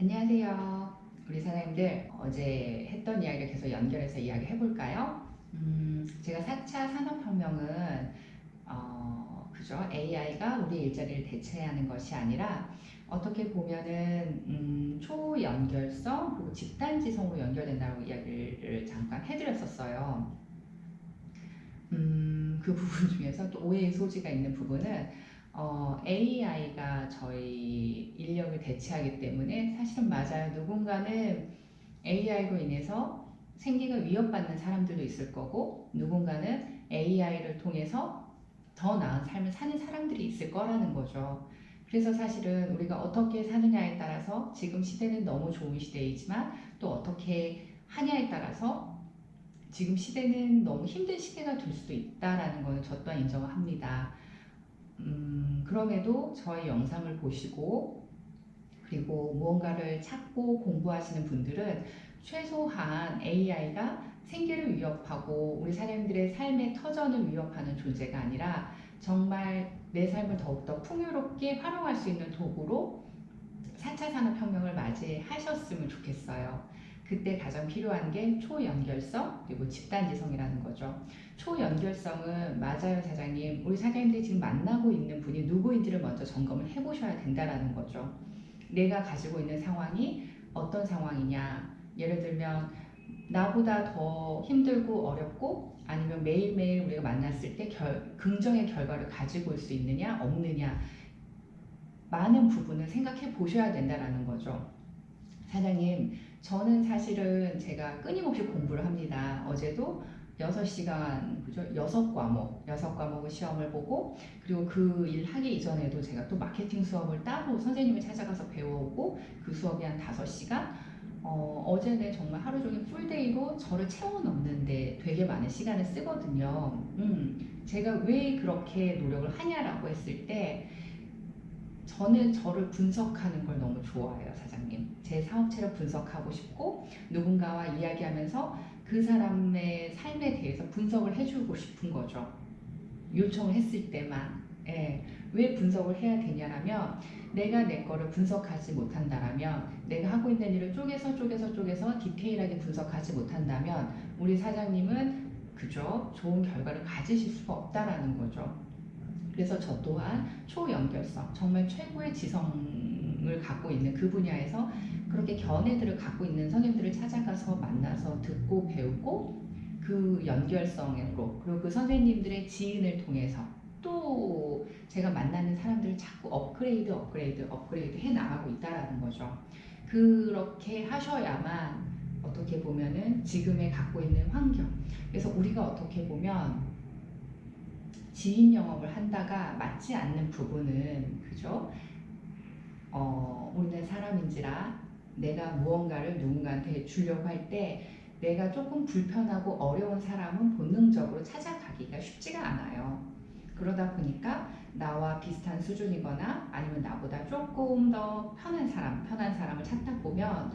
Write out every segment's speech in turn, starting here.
안녕하세요. 우리 사장님들 어제 했던 이야기를 계속 연결해서 이야기 해볼까요? 음, 제가 4차 산업혁명은 어, 그죠? AI가 우리 일자리를 대체하는 것이 아니라 어떻게 보면은 음, 초연결성 그리고 집단지성으로 연결된다고 이야기를 잠깐 해드렸었어요. 음, 그 부분 중에서 또 오해의 소지가 있는 부분은 어, AI가 저희 인력을 대체하기 때문에 사실은 맞아요. 누군가는 AI로 인해서 생계가 위협받는 사람들도 있을 거고 누군가는 AI를 통해서 더 나은 삶을 사는 사람들이 있을 거라는 거죠. 그래서 사실은 우리가 어떻게 사느냐에 따라서 지금 시대는 너무 좋은 시대이지만 또 어떻게 하냐에 따라서 지금 시대는 너무 힘든 시대가 될 수도 있다라는 거는 저 또한 인정을 합니다. 음, 그럼에도 저희 영상을 보시고 그리고 무언가를 찾고 공부하시는 분들은 최소한 AI가 생계를 위협하고 우리 사람들의 삶의 터전을 위협하는 존재가 아니라 정말 내 삶을 더욱더 풍요롭게 활용할 수 있는 도구로 4차 산업혁명을 맞이하셨으면 좋겠어요. 그때 가장 필요한 게 초연결성 그리고 집단지성이라는 거죠. 초연결성은 맞아요 사장님. 우리 사장님들이 지금 만나고 있는 분이 누구인지를 먼저 점검을 해보셔야 된다라는 거죠. 내가 가지고 있는 상황이 어떤 상황이냐. 예를 들면 나보다 더 힘들고 어렵고 아니면 매일매일 우리가 만났을 때 결, 긍정의 결과를 가지고 올 수 있느냐 없느냐 많은 부분을 생각해 보셔야 된다라는 거죠. 사장님, 저는 사실은 제가 끊임없이 공부를 합니다. 어제도 6시간, 그죠? 6과목, 6과목을 시험을 보고, 그리고 그 일 하기 이전에도 제가 또 마케팅 수업을 따로 선생님을 찾아가서 배워오고, 그 수업이 한 5시간, 어, 어제는 정말 하루 종일 풀데이로 저를 채워넣는데 되게 많은 시간을 쓰거든요. 음, 제가 왜 그렇게 노력을 하냐라고 했을 때, 저는 저를 분석하는 걸 너무 좋아해요, 사장님. 제 사업체를 분석하고 싶고, 누군가와 이야기하면서 그 사람의 삶에 대해서 분석을 해주고 싶은 거죠. 요청을 했을 때만. 예. 왜 분석을 해야 되냐라면, 내가 내 거를 분석하지 못한다라면, 내가 하고 있는 일을 쪼개서 쪼개서 쪼개서 디테일하게 분석하지 못한다면, 우리 사장님은 그죠? 좋은 결과를 가지실 수가 없다라는 거죠. 그래서 저 또한 초연결성, 정말 최고의 지성을 갖고 있는 그 분야에서 그렇게 견해들을 갖고 있는 선생님들을 찾아가서 만나서 듣고 배우고 그 연결성으로 그리고 그 선생님들의 지인을 통해서 또 제가 만나는 사람들을 자꾸 업그레이드, 업그레이드, 업그레이드 해 나가고 있다라는 거죠. 그렇게 하셔야만 어떻게 보면은 지금에 갖고 있는 환경. 그래서 우리가 어떻게 보면 지인 영업을 한다가 맞지 않는 부분은 그죠? 어, 우리는 사람인지라 내가 무언가를 누군가한테 주려고 할 때 내가 조금 불편하고 어려운 사람은 본능적으로 찾아가기가 쉽지가 않아요. 그러다 보니까 나와 비슷한 수준이거나 아니면 나보다 조금 더 편한 사람, 편한 사람을 찾다 보면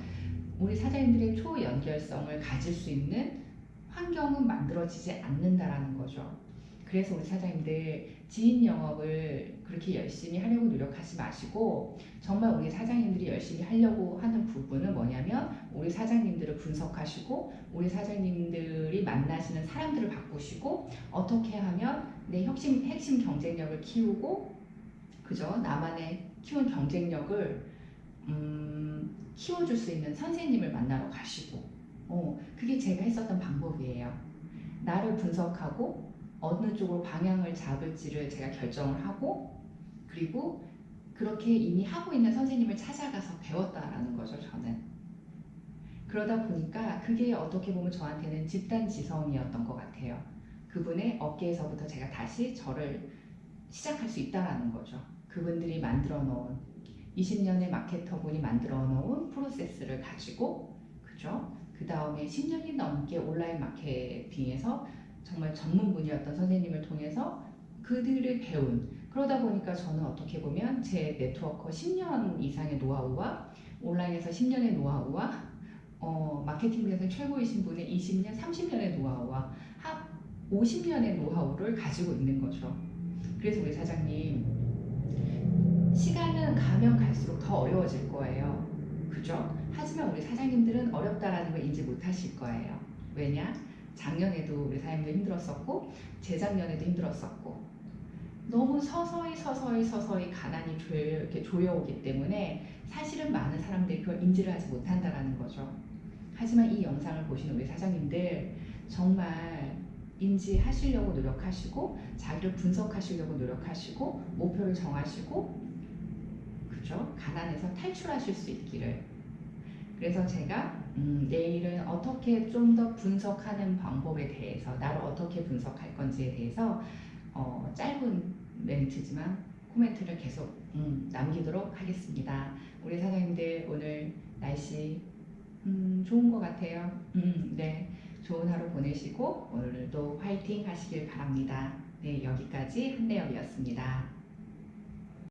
우리 사장님들의 초연결성을 가질 수 있는 환경은 만들어지지 않는다라는 거죠. 그래서 우리 사장님들 지인 영업을 그렇게 열심히 하려고 노력하지 마시고 정말 우리 사장님들이 열심히 하려고 하는 부분은 뭐냐면 우리 사장님들을 분석하시고 우리 사장님들이 만나시는 사람들을 바꾸시고 어떻게 하면 내 핵심, 핵심 경쟁력을 키우고 그죠? 나만의 키운 경쟁력을 음, 키워줄 수 있는 선생님을 만나러 가시고. 어, 그게 제가 했었던 방법이에요. 나를 분석하고 어느 쪽으로 방향을 잡을지를 제가 결정을 하고 그리고 그렇게 이미 하고 있는 선생님을 찾아가서 배웠다라는 거죠 저는. 그러다 보니까 그게 어떻게 보면 저한테는 집단 지성이었던 것 같아요. 그분의 어깨에서부터 제가 다시 저를 시작할 수 있다라는 거죠. 그분들이 만들어 놓은 20년의 마케터분이 만들어 놓은 프로세스를 가지고 그죠? 그 다음에 10년이 넘게 온라인 마케팅에서 정말 전문 분이었던 선생님을 통해서 그들을 배운 그러다 보니까 저는 어떻게 보면 제 네트워커 10년 이상의 노하우와 온라인에서 10년의 노하우와 어, 마케팅에서 최고이신 분의 20년, 30년의 노하우와 합 50년의 노하우를 가지고 있는 거죠. 그래서 우리 사장님 시간은 가면 갈수록 더 어려워질 거예요. 그죠? 하지만 우리 사장님들은 어렵다라는 걸 인지 못하실 거예요. 왜냐? 작년에도 우리 사장님들 힘들었었고 재작년에도 힘들었었고 너무 서서히 서서히 서서히 가난이 조, 이렇게 조여오기 때문에 사실은 많은 사람들이 그걸 인지를 하지 못한다라는 거죠. 하지만 이 영상을 보시는 우리 사장님들 정말 인지하시려고 노력하시고 자기를 분석하시려고 노력하시고 목표를 정하시고 그죠? 가난에서 탈출하실 수 있기를 그래서 제가 음, 내일은 어떻게 좀 더 분석하는 방법에 대해서 나를 어떻게 분석할 건지에 대해서 어, 짧은 멘트지만 코멘트를 계속 음, 남기도록 하겠습니다. 우리 사장님들 오늘 날씨 음, 좋은 것 같아요. 음, 네, 좋은 하루 보내시고 오늘도 화이팅 하시길 바랍니다. 네, 여기까지 한대엽이었습니다.